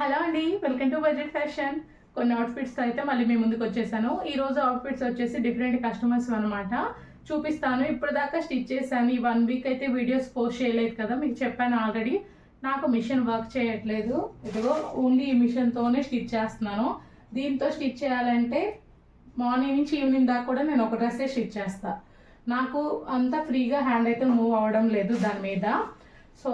Hello అండి welcome to budget fashion. కొన్ని అవుట్ఫిట్స్తో అయితే మళ్ళీ మీ ముందుకు వచ్చేసాను. ఈ రోజు అవుట్ఫిట్స్ వచ్చేసి డిఫరెంట్ కస్టమర్స్ అనమాట చూపిస్తాను. ఇప్పుడు దాకా స్టిచ్ చేశాను. ఈ వన్ వీక్ అయితే వీడియోస్ పోస్ట్ చేయలేదు కదా మీకు చెప్పాను ఆల్రెడీ నాకు మిషన్ వర్క్ చేయట్లేదు. ఇదిగో ఓన్లీ ఈ మిషన్తోనే స్టిచ్ చేస్తున్నాను. దీంతో స్టిచ్ చేయాలంటే మార్నింగ్ నుంచి ఈవినింగ్ దాకా కూడా నేను ఒక డ్రెస్సే స్టిచ్ చేస్తా. నాకు అంత ఫ్రీగా హ్యాండ్ అయితే మూవ్ అవ్వడం లేదు దాని మీద. సో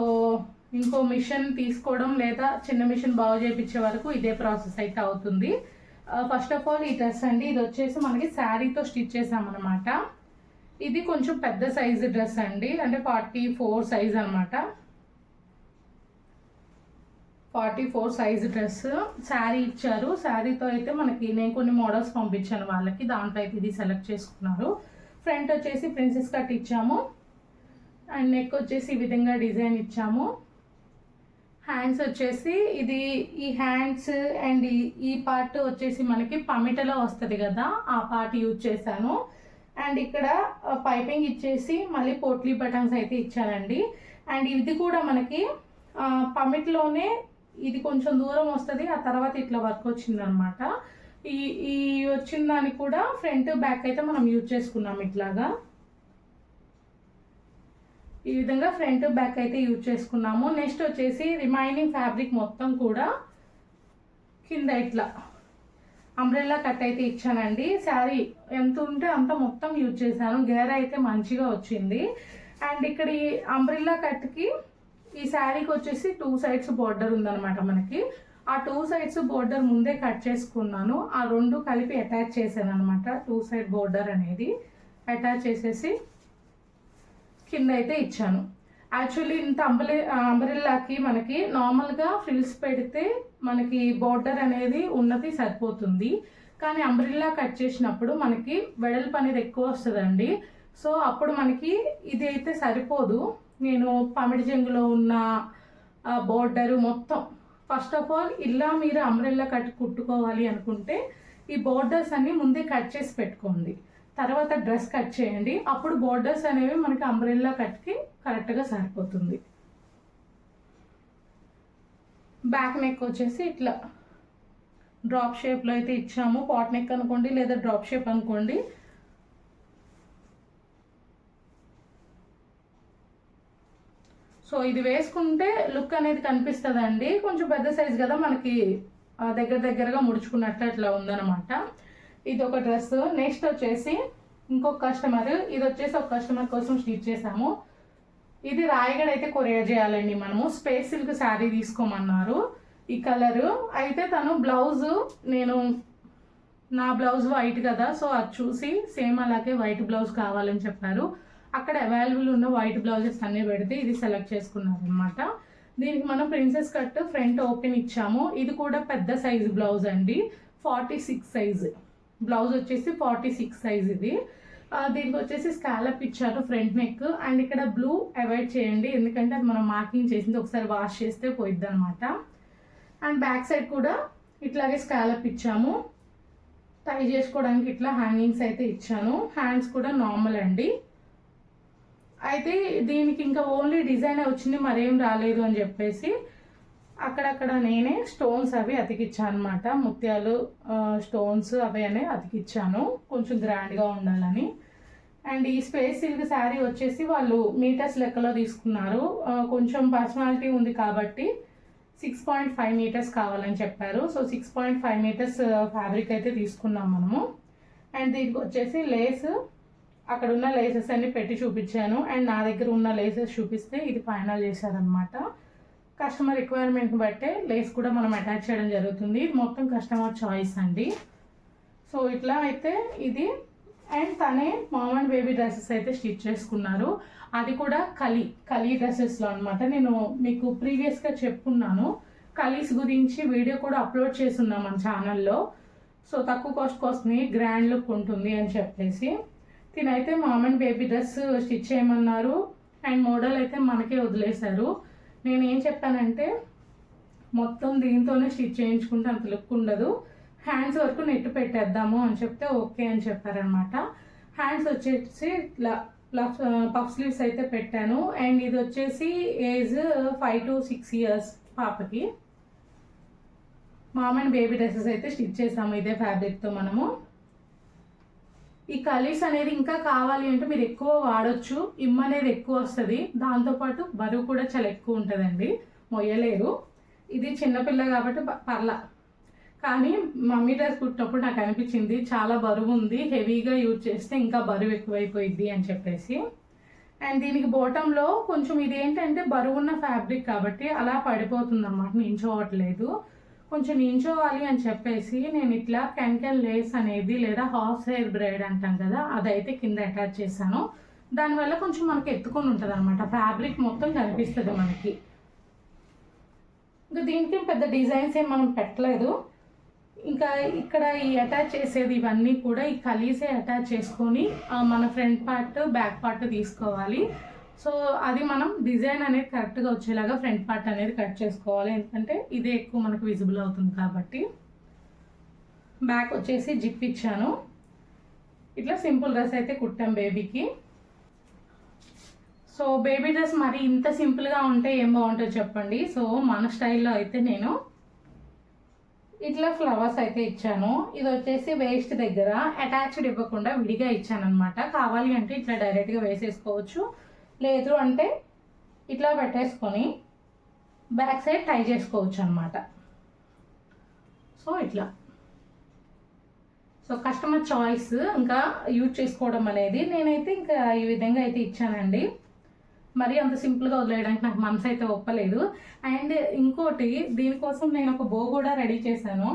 ఇంకో మిషన్ తీసుకోవడం లేదా చిన్న మిషన్ బాగు చేయించే వరకు ఇదే ప్రాసెస్ అయితే అవుతుంది. ఫస్ట్ ఆఫ్ ఆల్ ఈ డ్రెస్ అండి ఇది వచ్చేసి మనకి శారీతో స్టిచ్ చేసామన్నమాట. ఇది కొంచెం పెద్ద సైజు డ్రెస్ అండి అంటే ఫార్టీ ఫోర్ సైజ్ అనమాట forty four size dress. Sari ఇచ్చారు. శారీతో అయితే మనకి నేను కొన్ని మోడల్స్ పంపించాను వాళ్ళకి దాంట్లో అయితే ఇది సెలెక్ట్ చేసుకున్నారు. ఫ్రంట్ వచ్చేసి ప్రిన్సెస్ కట్ ఇచ్చాము. అండ్ నెక్ వచ్చేసి ఈ విధంగా డిజైన్ ఇచ్చాము. హ్యాండ్స్ వచ్చేసి ఇది ఈ హ్యాండ్స్ అండ్ ఈ పార్ట్ వచ్చేసి మనకి పమిటలో వస్తుంది కదా ఆ పార్ట్ యూజ్ చేశాను. అండ్ ఇక్కడ పైపింగ్ ఇచ్చేసి మళ్ళీ పోట్లీ బటన్స్ అయితే ఇచ్చానండి. అండ్ ఇది కూడా మనకి పమిట్లోనే ఇది కొంచెం దూరం వస్తుంది ఆ తర్వాత ఇట్లా వర్క్ వచ్చిందనమాట. ఈ ఈ వచ్చిన దానికి కూడా ఫ్రంట్ బ్యాక్ అయితే మనం యూజ్ చేసుకున్నాం ఇట్లాగా. ఈ విధంగా ఫ్రంట్ బ్యాక్ అయితే యూజ్ చేసుకున్నాము. నెక్స్ట్ వచ్చేసి రిమైనింగ్ ఫ్యాబ్రిక్ మొత్తం కూడా కింద ఇట్లా అంబ్రెల్లా కట్ అయితే ఇచ్చానండి. శారీ ఎంత ఉంటే అంత మొత్తం యూజ్ చేశాను. గేర అయితే మంచిగా వచ్చింది. అండ్ ఇక్కడ ఈ అంబ్రెల్లా కట్కి ఈ శారీకి వచ్చేసి టూ సైడ్స్ బోర్డర్ ఉందన్నమాట మనకి. ఆ టూ సైడ్స్ బోర్డర్ ముందే కట్ చేసుకున్నాను. ఆ రెండు కలిపి అటాచ్ చేశాను అనమాట టూ సైడ్ బోర్డర్ అనేది అటాచ్ చేసేసి కింద అయితే ఇచ్చాను. యాక్చువల్లీ ఇంత అంబలి అంబరిల్లాకి మనకి నార్మల్గా ఫ్రిల్స్ పెడితే మనకి బోర్డర్ అనేది ఉన్నది సరిపోతుంది. కానీ అంబ్రిల్లా కట్ చేసినప్పుడు మనకి వెడల్పు అనేది ఎక్కువ వస్తుందండి. సో అప్పుడు మనకి ఇది అయితే సరిపోదు. నేను పమిడి జంగులో ఉన్న బోర్డరు మొత్తం. ఫస్ట్ ఆఫ్ ఆల్ ఇలా మీరు అంబ్రెల్లా కట్ కుట్టుకోవాలి అనుకుంటే ఈ బోర్డర్స్ అన్నీ ముందే కట్ చేసి పెట్టుకోండి. తర్వాత డ్రెస్ కట్ చేయండి. అప్పుడు బోర్డర్స్ అనేవి మనకి అంబ్రెల్లా కట్కి కరెక్ట్గా సరిపోతుంది. బ్యాక్ నెక్ వచ్చేసి ఇట్లా డ్రాప్ షేప్లో అయితే ఇచ్చాము. పాట్ నెక్ అనుకోండి లేదా డ్రాప్ షేప్ అనుకోండి. సో ఇది వేసుకుంటే లుక్ అనేది కనిపిస్తుందండి. కొంచెం పెద్ద సైజ్ కదా మనకి దగ్గర దగ్గరగా ముడుచుకున్నట్టు అట్లా ఉందన్నమాట. ఇది ఒక డ్రెస్. నెక్స్ట్ వచ్చేసి ఇంకొక కస్టమర్. ఇది వచ్చేసి ఒక కస్టమర్ కోసం స్టిచ్ చేసాము ఇది రాయగడ అయితే కొరియర్ చేయాలండి మనము. స్పేస్ సిల్క్ శారీ తీసుకోమన్నారు. ఈ కలరు. అయితే తను బ్లౌజ్ నేను నా బ్లౌజ్ వైట్ కదా సో అది చూసి సేమ్ అలాగే వైట్ బ్లౌజ్ కావాలని చెప్పారు. అక్కడ అవైలబుల్ ఉన్న వైట్ బ్లౌజెస్ అన్నీ పెడితే ఇది సెలెక్ట్ చేసుకున్నారు అనమాట దీనికి మనం ప్రిన్సెస్ కట్ ఫ్రంట్ ఓపెన్ ఇచ్చాము. ఇది కూడా పెద్ద సైజు బ్లౌజ్ అండి. Forty six size. బ్లౌజ్ వచ్చేసి ఫార్టీ సిక్స్ సైజ్ ఇది. దీనికి వచ్చేసి స్కాలప్ ఇచ్చారు ఫ్రంట్ నెక్. అండ్ ఇక్కడ బ్లూ అవాయిడ్ చేయండి. ఎందుకంటే అది మనం మార్కింగ్ చేసింది ఒకసారి వాష్ చేస్తే పోయిద్ది అనమాట అండ్ బ్యాక్ సైడ్ కూడా ఇట్లాగే స్కాలప్ ఇచ్చాము. టై చేసుకోవడానికి ఇట్లా హ్యాంగింగ్స్ అయితే ఇచ్చాను. హ్యాండ్స్ కూడా నార్మల్ అండి. అయితే దీనికి ఇంకా ఓన్లీ డిజైన్ వచ్చింది మరేం రాలేదు అని చెప్పేసి అక్కడక్కడ నేనే స్టోన్స్ అవి అతికిచ్చాను అనమాట ముత్యాలు స్టోన్స్ అవి అనే అతికిచ్చాను. కొంచెం గ్రాండ్గా ఉండాలని. అండ్ ఈ స్పేస్ సిల్క్ శారీ వచ్చేసి వాళ్ళు మీటర్స్ లెక్కలో తీసుకున్నారు. కొంచెం పర్సనాలిటీ ఉంది కాబట్టి సిక్స్ పాయింట్ ఫైవ్ మీటర్స్ కావాలని చెప్పారు. So six point five metres fabric అయితే తీసుకున్నాం మనము. అండ్ దీనికి వచ్చేసి లేస్ అక్కడ ఉన్న లేసెస్ అన్ని పెట్టి చూపించాను. అండ్ నా దగ్గర ఉన్న లేసెస్ చూపిస్తే ఇది ఫైనల్ చేశారనమాట. కస్టమర్ రిక్వైర్మెంట్ని బట్టే లేస్ కూడా మనం అటాచ్ చేయడం జరుగుతుంది. ఇది మొత్తం కస్టమర్ చాయిస్ అండి. సో ఇట్లా అయితే ఇది. అండ్ తనే మామ్ అండ్ బేబీ డ్రెస్సెస్ అయితే స్టిచ్ చేసుకున్నారు. అది కూడా కలి కలి డ్రెస్సెస్లో అనమాట నేను మీకు ప్రీవియస్గా చెప్పుకున్నాను కలీస్ గురించి వీడియో కూడా అప్లోడ్ చేస్తున్నాం మన ఛానల్లో. సో తక్కువ కాస్ట్కి వస్తుంది గ్రాండ్ లుక్ ఉంటుంది అని చెప్పేసి. తినైతే mom and baby dress stitch చేయమన్నారు. అండ్ మోడల్ అయితే మనకే వదిలేశారు. నేను ఏం చెప్పానంటే మొత్తం దీంతోనే స్టిచ్ చేయించుకుంటే అంత లుక్ ఉండదు. హ్యాండ్స్ వరకు నెట్ పెట్టేద్దాము అని చెప్తే ఓకే అని చెప్పారనమాట హ్యాండ్స్ వచ్చేసి పఫ్ స్లీవ్స్ అయితే పెట్టాను. అండ్ ఇది వచ్చేసి age five to six years పాపకి. మామ్ అండ్ బేబీ డ్రెస్సెస్ అయితే స్టిచ్ చేసాము ఇదే ఫ్యాబ్రిక్తో మనము. ఈ కలీస్ అనేది ఇంకా కావాలి అంటే మీరు ఎక్కువ వాడొచ్చు. ఇమ్ అనేది ఎక్కువ వస్తుంది. దాంతోపాటు బరువు కూడా చాలా ఎక్కువ ఉంటుందండి. మొయ్యలేరు. ఇది చిన్నపిల్ల కాబట్టి పర్లా. కానీ మమ్మీ డ్రెస్ కుట్టినప్పుడు నాకు అనిపించింది చాలా బరువు ఉంది హెవీగా యూజ్ చేస్తే ఇంకా బరువు ఎక్కువైపోయింది అని చెప్పేసి. అండ్ దీనికి బోటంలో కొంచెం ఇది ఏంటంటే బరువున్న ఫ్యాబ్రిక్ కాబట్టి అలా పడిపోతుంది అన్నమాట నించోవట్లేదు కొంచెం నించోవాలి అని చెప్పేసి నేను ఇట్లా కెన్కెన్ లేస్ అనేది లేదా హాఫ్ హెయిర్ బ్రైడ్ అంటాం కదా అదైతే కింద అటాచ్ చేశాను. దానివల్ల కొంచెం మనకి ఎత్తుకొని ఉంటుంది అనమాట ఫ్యాబ్రిక్ మొత్తం కనిపిస్తుంది మనకి. ఇంకా దీనికి పెద్ద డిజైన్స్ ఏం మనం పెట్టలేదు. ఇంకా ఇక్కడ ఈ అటాచ్ చేసేది ఇవన్నీ కూడా ఈ కలీసే అటాచ్ చేసుకొని మన ఫ్రంట్ పార్ట్ బ్యాక్ పార్ట్ తీసుకోవాలి. సో అది మనం డిజైన్ అనేది కరెక్ట్గా వచ్చేలాగా ఫ్రంట్ పార్ట్ అనేది కట్ చేసుకోవాలి. ఎందుకంటే ఇదే ఎక్కువ మనకు విజిబుల్ అవుతుంది కాబట్టి. బ్యాక్ వచ్చేసి జిప్ ఇచ్చాను. ఇట్లా సింపుల్ డ్రెస్ అయితే కుట్టాం బేబీకి సో బేబీ డ్రెస్ మరి ఇంత సింపుల్గా ఉంటే ఏం బాగుంటుందో చెప్పండి. సో మన స్టైల్లో అయితే నేను ఇట్లా ఫ్లవర్స్ అయితే ఇచ్చాను. ఇది వచ్చేసి వేస్ట్ దగ్గర అటాచ్డ్ ఇవ్వకుండా విడిగా ఇచ్చాను అనమాట కావాలి అంటే ఇట్లా డైరెక్ట్గా వేసేసుకోవచ్చు. లేదు అంటే ఇట్లా పెట్టేసుకొని బ్యాక్ సైడ్ టై చేసుకోవచ్చు అనమాట సో ఇట్లా. సో కస్టమర్ చాయిస్ ఇంకా యూజ్ చేసుకోవడం అనేది నేనైతే ఇంకా ఈ విధంగా అయితే ఇచ్చానండి. మరి అంత సింపుల్గా వదిలేయడానికి నాకు మనసు అయితే ఒప్పలేదు. అండ్ ఇంకోటి దీనికోసం నేను ఒక బో కూడా రెడీ చేశాను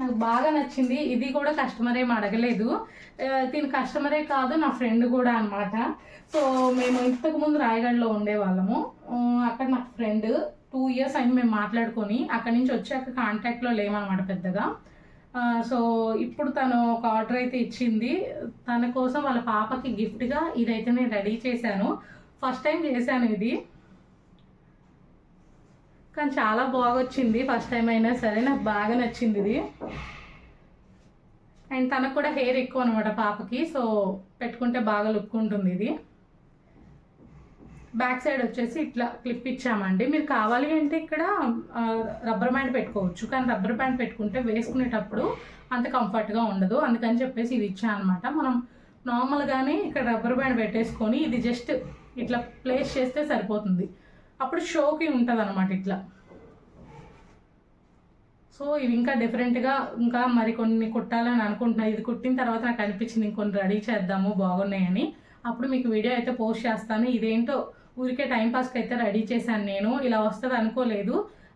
నాకు బాగా నచ్చింది. ఇది కూడా కస్టమర్ ఏం అడగలేదు. దీని కస్టమరే కాదు నా ఫ్రెండ్ కూడా అన్నమాట. సో మేము ఇంతకు ముందు రాయగఢలో ఉండేవాళ్ళము. అక్కడ నాకు ఫ్రెండ్ టూ ఇయర్స్ అయింది మేము మాట్లాడుకొని. అక్కడి నుంచి వచ్చాక కాంటాక్ట్లో లేమన్నమాట పెద్దగా. సో ఇప్పుడు తను ఒక ఆర్డర్ అయితే ఇచ్చింది. తన కోసం వాళ్ళ పాపకి గిఫ్ట్గా ఇదైతే నేను రెడీ చేశాను. ఫస్ట్ టైం చేశాను ఇది. కానీ చాలా బాగా వచ్చింది ఫస్ట్ టైం అయినా సరే నాకు బాగా నచ్చింది ఇది. అండ్ తనకు కూడా హెయిర్ ఎక్కువ అనమాట పాపకి. సో పెట్టుకుంటే బాగా లుక్ ఉంటుంది ఇది. బ్యాక్ సైడ్ వచ్చేసి ఇట్లా క్లిప్ ఇచ్చామండి. మీరు కావాలి అంటే ఇక్కడ రబ్బర్ బ్యాండ్ పెట్టుకోవచ్చు. కానీ రబ్బర్ బ్యాండ్ పెట్టుకుంటే వేసుకునేటప్పుడు అంత కంఫర్ట్గా ఉండదు. అందుకని చెప్పేసి ఇది ఇచ్చా అనమాట మనం నార్మల్గానే ఇక్కడ రబ్బర్ బ్యాండ్ పెట్టేసుకొని ఇది జస్ట్ ఇట్లా ప్లేస్ చేస్తే సరిపోతుంది. అప్పుడు షోకి ఉంటుంది అనమాట ఇట్లా. సో ఇవి ఇంకా డిఫరెంట్గా ఇంకా మరి కొన్ని కుట్టాలని అనుకుంటున్నాను ఇది కుట్టిన తర్వాత నాకు అనిపించింది ఇంకొన్ని రెడీ చేద్దాము బాగున్నాయని. అప్పుడు మీకు వీడియో అయితే పోస్ట్ చేస్తాను. ఇదేంటో ఊరికే టైంపాస్కి అయితే రెడీ చేశాను నేను. ఇలా వస్తుంది అనుకోలేదు.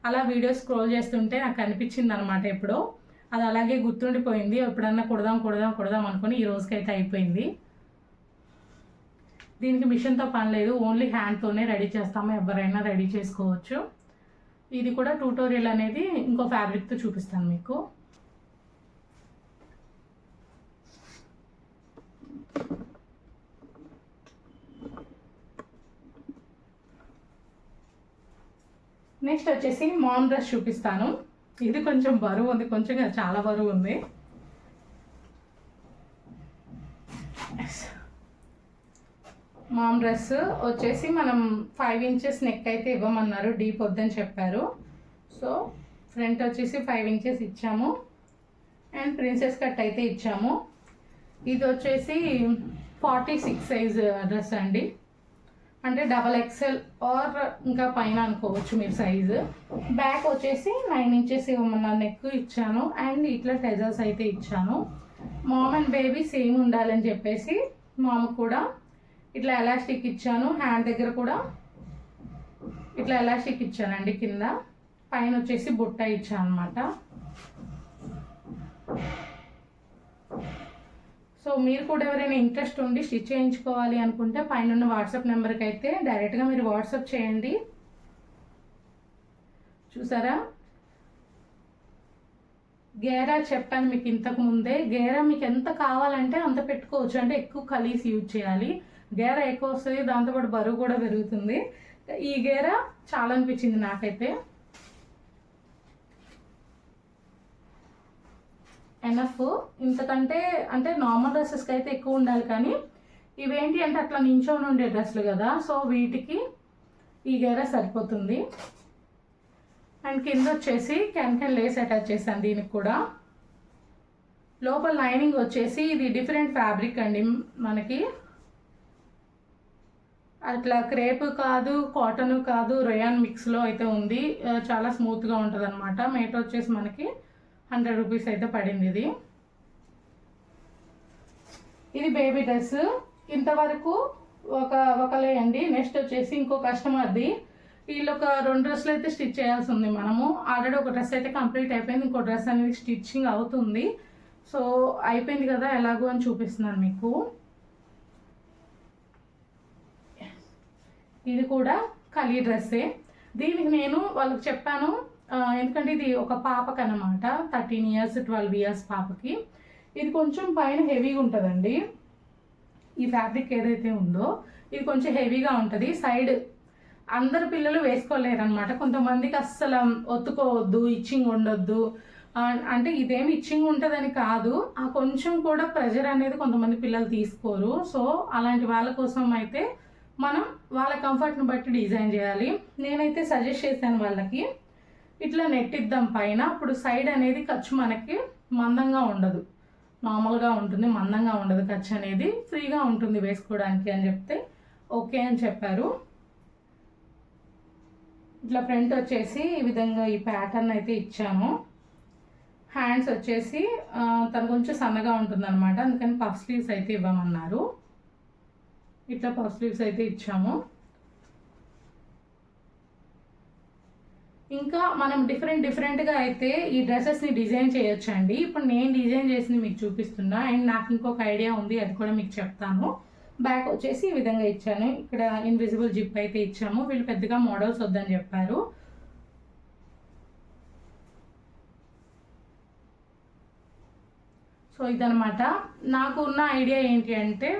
అలా వీడియో స్క్రోల్ చేస్తుంటే నాకు అనిపించింది అనమాట ఎప్పుడో. అది అలాగే గుర్తుండిపోయింది. ఎప్పుడన్నా కుడదాం కుడదాం కుడదాం అనుకుని ఈ రోజుకైతే అయిపోయింది. దీనికి మిషన్తో పని లేదు. ఓన్లీ హ్యాండ్తోనే రెడీ చేస్తాము. ఎవరైనా రెడీ చేసుకోవచ్చు. ఇది కూడా ట్యూటోరియల్ అనేది ఇంకో ఫ్యాబ్రిక్తో చూపిస్తాను మీకు. నెక్స్ట్ వచ్చేసి మామ్ డ్రెస్ చూపిస్తాను. ఇది కొంచెం బరువు ఉంది. కొంచెం చాలా బరువు ఉంది. మామ్ డ్రెస్ వచ్చేసి మనం ఫైవ్ ఇంచెస్ నెక్ అయితే ఇవ్వమన్నారు డీప్ వద్దని చెప్పారు. సో ఫ్రంట్ వచ్చేసి ఫైవ్ ఇంచెస్ ఇచ్చాము. అండ్ ప్రిన్సెస్ కట్ అయితే ఇచ్చాము. ఇది వచ్చేసి ఫార్టీ సిక్స్ సైజ్ డ్రెస్ అండి. అంటే డబల్ ఎక్సెల్ ఆర్ ఇంకా పైన అనుకోవచ్చు మీరు సైజు బ్యాక్ వచ్చేసి నైన్ ఇంచెస్ ఇవ్వమన్నారు నెక్ ఇచ్చాను. అండ్ ఇట్లా టెజల్స్ అయితే ఇచ్చాను. మామ్ అండ్ బేబీ సేమ్ ఉండాలని చెప్పేసి మామ కూడా ఇట్లా ఎలాస్టిక్ ఇచ్చాను హ్యాండ్ దగ్గర కూడా ఇట్లా ఎలాస్టిక్ ఇచ్చానండి కింద. పైన వచ్చేసి బుట్ట ఇచ్చాను అనమాట సో మీరు కూడా ఎవరైనా ఇంట్రెస్ట్ ఉండి స్టిచ్ చేయించుకోవాలి అనుకుంటే పైన ఉన్న వాట్సాప్ నెంబర్కి అయితే డైరెక్ట్గా మీరు వాట్సాప్ చేయండి. చూసారా? గేరా చెప్పాను మీకు ఇంతకు ముందే. గేరా మీకు ఎంత కావాలంటే అంత పెట్టుకోవచ్చు. అంటే ఎక్కువ కలీస్ యూజ్ చేయాలి. గేరా ఎక్కువ వస్తుంది దాంతోపాటు బరువు కూడా పెరుగుతుంది. ఈ గేరా చాలా అనిపించింది నాకైతే. ఎనఫ్ ఇంతకంటే అంటే నార్మల్ డ్రెస్సెస్కి అయితే ఎక్కువ ఉండాలి కానీ ఇవేంటి అంటే అట్లా నించోని ఉండే డ్రెస్సులు కదా సో వీటికి ఈ గేర సరిపోతుంది. అండ్ కింద వచ్చేసి క్యాన్ క్యాన్ లేస్ అటాచ్ చేశాను దీనికి కూడా. లోపల లైనింగ్ వచ్చేసి ఇది డిఫరెంట్ ఫ్యాబ్రిక్ అండి మనకి. అట్లా క్రేప్ కాదు కాటన్ కాదు రేయాన్ మిక్స్లో అయితే ఉంది. చాలా స్మూత్గా ఉంటుంది అనమాట మేట వచ్చేసి మనకి హండ్రెడ్ రూపీస్ అయితే పడింది ఇది. ఇది బేబీ డ్రెస్. ఇంతవరకు ఒక ఒకలే అండి. నెక్స్ట్ వచ్చేసి ఇంకో కస్టమర్ది. వీళ్ళు ఒక రెండు డ్రెస్సులు అయితే స్టిచ్ చేయాల్సి ఉంది మనము. ఆల్రెడీ ఒక డ్రెస్ అయితే కంప్లీట్ అయిపోయింది. ఇంకో డ్రెస్ అనేది స్టిచ్చింగ్ అవుతుంది. సో అయిపోయింది కదా ఎలాగో అని చూపిస్తున్నాను మీకు. ఇది కూడా కలీ డ్రెస్సే. దీనికి నేను వాళ్ళకి చెప్పాను ఎందుకంటే ఇది ఒక పాపకి అనమాట థర్టీన్ ఇయర్స్ ట్వెల్వ్ ఇయర్స్ పాపకి. ఇది కొంచెం పైన హెవీగా ఉంటుందండి. ఈ ఫ్యాబ్రిక్ ఏదైతే ఉందో ఇది కొంచెం హెవీగా ఉంటుంది. సైడ్ అందరు పిల్లలు వేసుకోలేరు అనమాట కొంతమందికి అస్సలు ఒత్తుకోవద్దు ఇచ్చింగ్ ఉండొద్దు. అంటే ఇదేమి ఇచ్చింగ్ ఉంటుందని కాదు ఆ కొంచెం కూడా ప్రెజర్ అనేది కొంతమంది పిల్లలు తీసుకోరు. సో అలాంటి వాళ్ళ కోసం అయితే మనం వాళ్ళ కంఫర్ట్ని బట్టి డిజైన్ చేయాలి. నేనైతే సజెస్ట్ చేశాను వాళ్ళకి ఇట్లా నెట్ ఇద్దాం పైన అప్పుడు సైడ్ అనేది ఖర్చు మనకి మందంగా ఉండదు. నార్మల్గా ఉంటుంది మందంగా ఉండదు ఖర్చు అనేది. ఫ్రీగా ఉంటుంది వేసుకోవడానికి అని చెప్తే ఓకే అని చెప్పారు. ఇట్లా ఫ్రంట్ వచ్చేసి ఈ విధంగా ఈ ప్యాటర్న్ అయితే ఇచ్చాము. హ్యాండ్స్ వచ్చేసి తను కొంచెం సన్నగా ఉంటుంది అనమాట అందుకని పఫ్ స్లీవ్స్ అయితే ఇవ్వమన్నారు. ఇట్లా పఫ్ స్లీవ్స్ అయితే ఇచ్చాము. ఇంకా మనం డిఫరెంట్ డిఫరెంట్గా అయితే ఈ డ్రెస్సెస్ని డిజైన్ చేయొచ్చండి. ఇప్పుడు నేను డిజైన్ చేసింది మీకు చూపిస్తున్నా. అండ్ నాకు ఇంకొక ఐడియా ఉంది అది కూడా మీకు చెప్తాను. బ్యాక్ వచ్చేసి ఈ విధంగా ఇచ్చాను. ఇక్కడ ఇన్విజిబుల్ జిప్ అయితే ఇచ్చాము. వీళ్ళు పెద్దగా మోడల్స్ వద్దని చెప్పారు. సో ఇదనమాట నాకు ఉన్న ఐడియా ఏంటి అంటే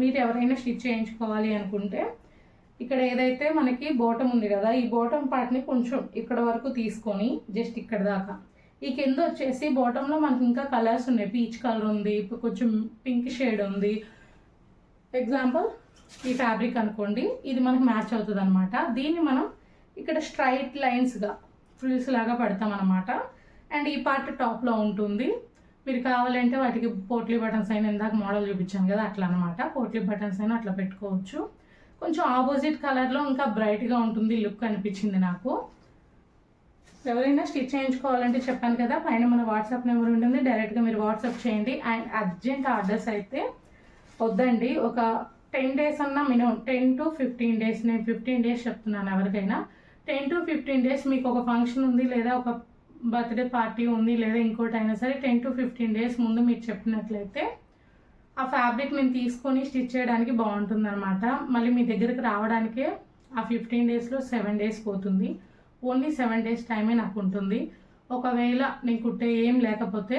మీరు ఎవరైనా స్టిచ్ చేయించుకోవాలి అనుకుంటే ఇక్కడ ఏదైతే మనకి బోటం ఉంది కదా ఈ బోటం పార్ట్ని కొంచెం ఇక్కడ వరకు తీసుకొని జస్ట్ ఇక్కడ దాకా. ఈ కింద వచ్చేసి బాటంలో మనకి ఇంకా కలర్స్ ఉన్నాయి. పీచ్ కలర్ ఉంది ఇప్పుడు కొంచెం పింక్ షేడ్ ఉంది. ఎగ్జాంపుల్ ఈ ఫ్యాబ్రిక్ అనుకోండి ఇది మనకు మ్యాచ్ అవుతుంది అనమాట దీన్ని మనం ఇక్కడ స్ట్రైట్ లైన్స్గా ఫ్రిల్స్ లాగా పెడతాం అనమాట అండ్ ఈ పార్ట్ టాప్లో ఉంటుంది. మీరు కావాలంటే వాటికి పోట్లీ బటన్స్ అయినా ఇందాక మోడల్ చూపించాను కదా అట్లా అనమాట పోట్లీ బటన్స్ అయినా అట్లా పెట్టుకోవచ్చు. కొంచెం ఆపోజిట్ కలర్లో ఇంకా బ్రైట్గా ఉంటుంది లుక్ అనిపించింది నాకు. ఎవరైనా స్టిచ్ చేయించుకోవాలంటే చెప్పాను కదా పైన మన వాట్సాప్ నెంబర్ ఉంటుంది డైరెక్ట్గా మీరు వాట్సాప్ చేయండి. అండ్ అర్జెంట్ ఆర్డర్స్ అయితే వద్దండి. ఒక టెన్ డేస్ అన్నా minimum ten to fifteen days నేను ఫిఫ్టీన్ డేస్ చెప్తున్నాను ఎవరికైనా. టెన్ టు ఫిఫ్టీన్ డేస్ మీకు ఒక ఫంక్షన్ ఉంది లేదా ఒక బర్త్డే పార్టీ ఉంది లేదా ఇంకోటి అయినా సరే టెన్ టు ఫిఫ్టీన్ డేస్ ముందు మీరు చెప్పినట్లయితే ఆ ఫ్యాబ్రిక్ నేను తీసుకొని స్టిచ్ చేయడానికి బాగుంటుంది అనమాట మళ్ళీ మీ దగ్గరికి రావడానికే ఆ ఫిఫ్టీన్ డేస్లో సెవెన్ డేస్ పోతుంది. ఓన్లీ సెవెన్ డేస్ టైమే నాకు ఉంటుంది. ఒకవేళ నేను కుట్టే ఏం లేకపోతే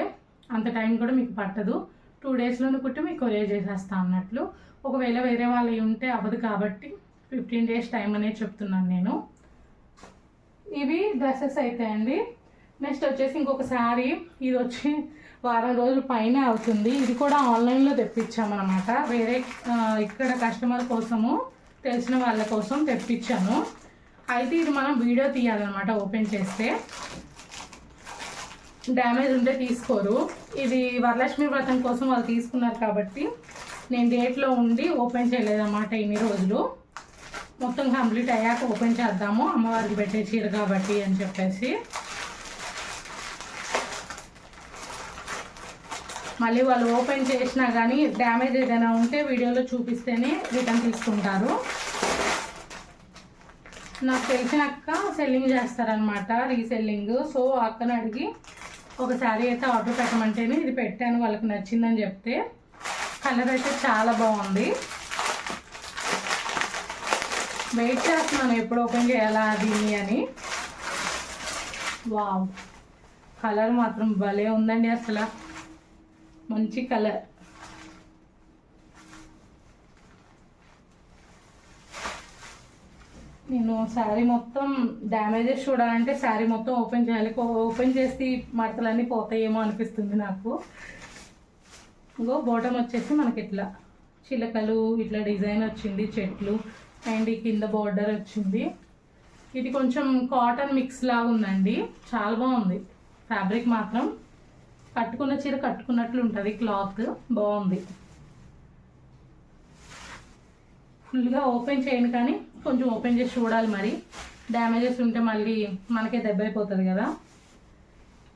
అంత టైం కూడా మీకు పట్టదు. టూ డేస్లోనే కుట్టి మీకు కొరియర్ చేసేస్తా అన్నట్లు. ఒకవేళ వేరే వాళ్ళు ఉంటే అవ్వదు కాబట్టి ఫిఫ్టీన్ డేస్ టైం అనేది చెప్తున్నాను నేను. ఇవి డ్రెస్సెస్ అయితే అండి. నెక్స్ట్ వచ్చేసి ఇంకొక శారీ. ఇది వచ్చి వారం రోజుల పైన అవుతుంది. ఇది కూడా ఆన్లైన్లో తెప్పించామన్నమాట. వేరే ఇక్కడ కస్టమర్ కోసము తెలిసిన వాళ్ళ కోసం తెప్పించాను. అయితే ఇది మనం వీడియో తీయాలన్నమాట ఓపెన్ చేస్తే. డ్యామేజ్ ఉంటే తీసుకోరు. ఇది వరలక్ష్మి వ్రతం కోసం వాళ్ళు తీసుకున్నారు కాబట్టి నేను డేట్లో ఉండి ఓపెన్ చేయలేదన్నమాట ఇన్ని రోజులు. మొత్తం కంప్లీట్ అయ్యాక ఓపెన్ చేద్దాము. అమ్మవారికి పెట్టే చీర కాబట్టి అని చెప్పేసి. మళ్ళీ వాళ్ళు ఓపెన్ చేసినా కానీ డ్యామేజ్ ఏదైనా ఉంటే వీడియోలో చూపిస్తేనే రిటర్న్ తీసుకుంటారు. నాకు తెలిసిన అక్క సెల్లింగ్ చేస్తారనమాట రీసెల్లింగ్. సో అక్కను అడిగి ఒక శారీ అయితే ఆర్డర్ పెట్టమంటేనే ఇది పెట్టాను వాళ్ళకి నచ్చిందని చెప్తే. కలర్ అయితే చాలా బాగుంది. వెయిట్ చేస్తున్నాను ఎప్పుడు ఓపెన్ చేయాలా దీన్ని అని. వావ్! కలర్ మాత్రం భలే ఉందండి అసలు. మంచి కలర్. నేను శారీ మొత్తం డ్యామేజెస్ చూడాలంటే శారీ మొత్తం ఓపెన్ చేయాలి. ఓపెన్ చేసి మడతలన్నీ పోతాయేమో అనిపిస్తుంది నాకు. ఇంకో బోటం వచ్చేసి మనకి ఇట్లా చిలకలు ఇట్లా డిజైన్ వచ్చింది చెట్లు అండ్ ఈ కింద బోర్డర్ వచ్చింది. ఇది కొంచెం కాటన్ మిక్స్ లాగా ఉందండి చాలా బాగుంది. ఫ్యాబ్రిక్ మాత్రం కట్టుకున్న చీర కట్టుకున్నట్లు ఉంటుంది క్లాత్ బాగుంది. ఫుల్గా ఓపెన్ చేయను కానీ కొంచెం ఓపెన్ చేసి చూడాలి మరి. డ్యామేజెస్ ఉంటే మళ్ళీ మనకే దెబ్బ అయిపోతుంది కదా.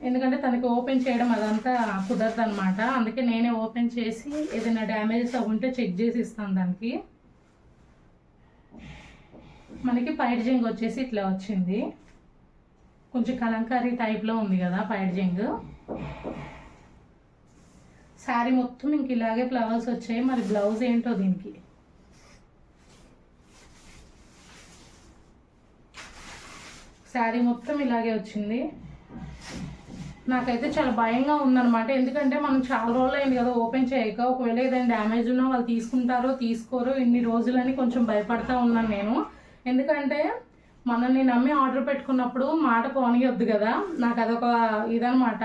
ఎందుకంటే తనకి ఓపెన్ చేయడం అదంతా కుదరదు అనమాట అందుకే నేనే ఓపెన్ చేసి ఏదైనా డ్యామేజెస్ అవి ఉంటే చెక్ చేసి ఇస్తాను దానికి. మనకి పైట్ జింగ్ వచ్చేసి ఇట్లా వచ్చింది. కొంచెం కలంకారీ టైప్లో ఉంది కదా పైట్ జింగ్. శారీ మొత్తం ఇంక ఇలాగే ఫ్లవర్స్ వచ్చాయి. మరి బ్లౌజ్ ఏంటో దీనికి? శారీ మొత్తం ఇలాగే వచ్చింది. నాకైతే చాలా భయంగా ఉందన్నమాట. ఎందుకంటే మనం చాలా రోజులు అయింది కదా ఓపెన్ చేయక. ఒకవేళ ఏదైనా డ్యామేజ్ ఉన్నా వాళ్ళు తీసుకుంటారో తీసుకోరో ఇన్ని రోజులని కొంచెం భయపడతా ఉన్నాను నేను. ఎందుకంటే మనల్ని నమ్మి ఆర్డర్ పెట్టుకున్నప్పుడు మాట పోనీయొద్దు కదా. నాకు అదొక ఇదనమాట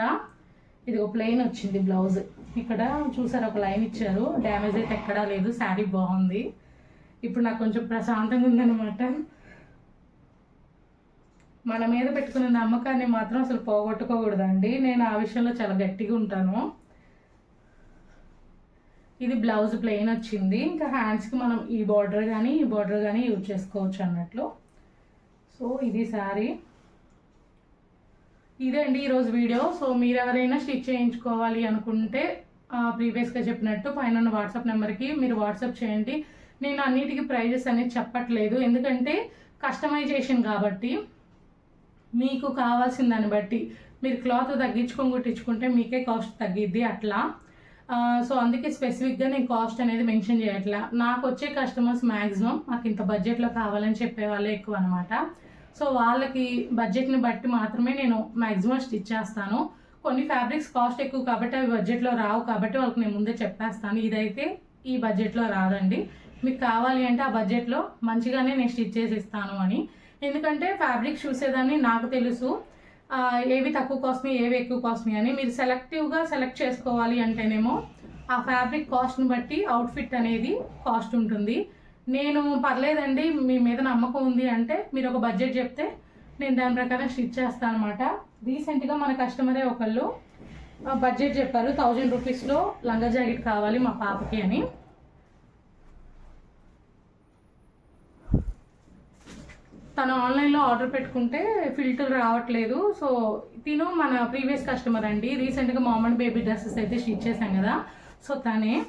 ఇది ఒక ప్లెయిన్ వచ్చింది బ్లౌజ్ ఇక్కడ చూసారు ఒక లైన్ ఇచ్చారు. డ్యామేజ్ అయితే ఎక్కడా లేదు శారీ బాగుంది. ఇప్పుడు నాకు కొంచెం ప్రశాంతంగా ఉందన్నమాట. మన మీద పెట్టుకున్న నమ్మకాన్ని మాత్రం అసలు పోగొట్టుకోకూడదండి. నేను ఆ విషయంలో చాలా గట్టిగా ఉంటాను. ఇది బ్లౌజ్ ప్లెయిన్ వచ్చింది. ఇంకా హ్యాండ్స్కి మనం ఈ బార్డర్ కానీ ఈ బార్డర్ కానీ యూజ్ చేసుకోవచ్చు అన్నట్లు. సో ఇది శారీ. ఇదే అండి ఈరోజు వీడియో. సో మీరు ఎవరైనా స్టిచ్ చేయించుకోవాలి అనుకుంటే ప్రీవియస్గా చెప్పినట్టు పైన ఉన్న వాట్సాప్ నెంబర్కి మీరు వాట్సాప్ చేయండి. నేను అన్నిటికీ ప్రైజెస్ అనేది చెప్పట్లేదు. ఎందుకంటే కస్టమైజేషన్ కాబట్టి మీకు కావాల్సిన దాన్ని బట్టి మీరు క్లాత్ తగ్గించుకొని కుట్టించుకుంటే మీకే కాస్ట్ తగ్గిద్ది అట్లా. సో అందుకే స్పెసిఫిక్గా నేను కాస్ట్ అనేది మెన్షన్ చేయట్లా. నాకు వచ్చే కస్టమర్స్ మ్యాక్సిమం మాకు ఇంత బడ్జెట్లో కావాలని చెప్పే వాళ్ళే ఎక్కువ అనమాట సో వాళ్ళకి బడ్జెట్ని బట్టి మాత్రమే నేను మ్యాక్సిమం స్టిచ్ చేస్తాను. కొన్ని ఫ్యాబ్రిక్స్ కాస్ట్ ఎక్కువ కాబట్టి అవి బడ్జెట్లో రావు కాబట్టి వాళ్ళకి నేను ముందే చెప్పేస్తాను. ఇదైతే ఈ బడ్జెట్లో రాదండి. మీకు కావాలి అంటే ఆ బడ్జెట్లో మంచిగానే నేను స్టిచ్ చేసి ఇస్తాను అని. ఎందుకంటే ఫ్యాబ్రిక్ చూసేదాన్ని నాకు తెలుసు. ఏవి తక్కువ కాస్ట్ని ఏవి ఎక్కువ కాస్ట్ని అని. మీరు సెలెక్టివ్గా సెలెక్ట్ చేసుకోవాలి అంటేనేమో ఆ ఫ్యాబ్రిక్ కాస్ట్ని బట్టి అవుట్ఫిట్ అనేది కాస్ట్ ఉంటుంది. నేను పర్లేదండి మీ మీద నమ్మకం ఉంది అంటే మీరు ఒక బడ్జెట్ చెప్తే నేను దాని ప్రకారం స్టిచ్ చేస్తాను అనమాట రీసెంట్గా మన కస్టమరే ఒకళ్ళు బడ్జెట్ చెప్పారు థౌజండ్ రూపీస్లో లంగా జాకెట్ కావాలి మా పాపకి అని. తను ఆన్లైన్లో ఆర్డర్ పెట్టుకుంటే ఫిల్టర్ రావట్లేదు. సో తిను మన ప్రీవియస్ కస్టమర్ అండి. రీసెంట్గా మామూలు బేబీ డ్రెస్సెస్ అయితే స్టిచ్ చేశాం కదా. సో తనే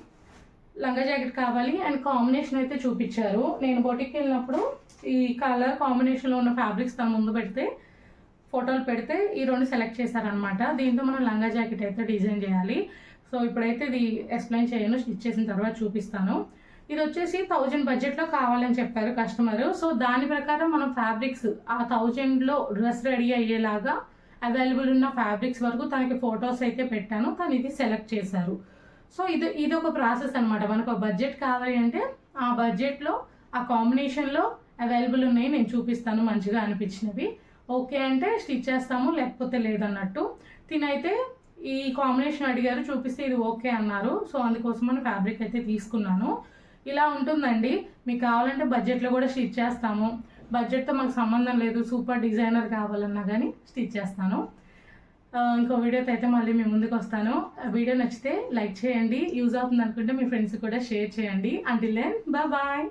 లంగా జాకెట్ కావాలి అండ్ కాంబినేషన్ అయితే చూపించారు. నేను బొటిక్కి వెళ్ళినప్పుడు ఈ కలర్ కాంబినేషన్లో ఉన్న ఫ్యాబ్రిక్స్ తన ముందు పెడితే ఫోటోలు పెడితే ఈ రెండు సెలెక్ట్ చేశారనమాట దీంతో మనం లంగా జాకెట్ అయితే డిజైన్ చేయాలి. సో ఇప్పుడైతే ఇది ఎక్స్ప్లెయిన్ చేయను స్టిచ్ చేసిన తర్వాత చూపిస్తాను. ఇది వచ్చేసి థౌజండ్ బడ్జెట్లో కావాలని చెప్పారు కస్టమర్. సో దాని ప్రకారం మనం ఫ్యాబ్రిక్స్ ఆ థౌజండ్లో డ్రెస్ రెడీ అయ్యేలాగా అవైలబుల్ ఉన్న ఫ్యాబ్రిక్స్ వరకు తనకి ఫొటోస్ అయితే పెట్టాను. తను ఇది సెలెక్ట్ చేశారు. సో ఇది ఇది ఒక ప్రాసెస్ అనమాట మనకు బడ్జెట్ కావాలి అంటే ఆ బడ్జెట్లో ఆ కాంబినేషన్లో అవైలబుల్ ఉన్నాయి. నేను చూపిస్తాను మంచిగా అనిపించినవి. ఓకే అంటే స్టిచ్ చేస్తాము లేకపోతే లేదన్నట్టు. తినైతే ఈ కాంబినేషన్ అడిగారు చూపిస్తే ఇది ఓకే అన్నారు. సో అందుకోసం ఫ్యాబ్రిక్ అయితే తీసుకున్నాను. ఇలా ఉంటుందండి. మీకు కావాలంటే బడ్జెట్లో కూడా స్టిచ్ చేస్తాము. బడ్జెట్తో మాకు సంబంధం లేదు. సూపర్ డిజైనర్ కావాలన్నా కానీ స్టిచ్ చేస్తాను. ఇంకో వీడియోతో అయితే మళ్ళీ మీ ముందుకు వస్తాను. వీడియో నచ్చితే లైక్ చేయండి. యూజ్ అవుతుంది అనుకుంటే మీ ఫ్రెండ్స్ కూడా షేర్ చేయండి. Until then bye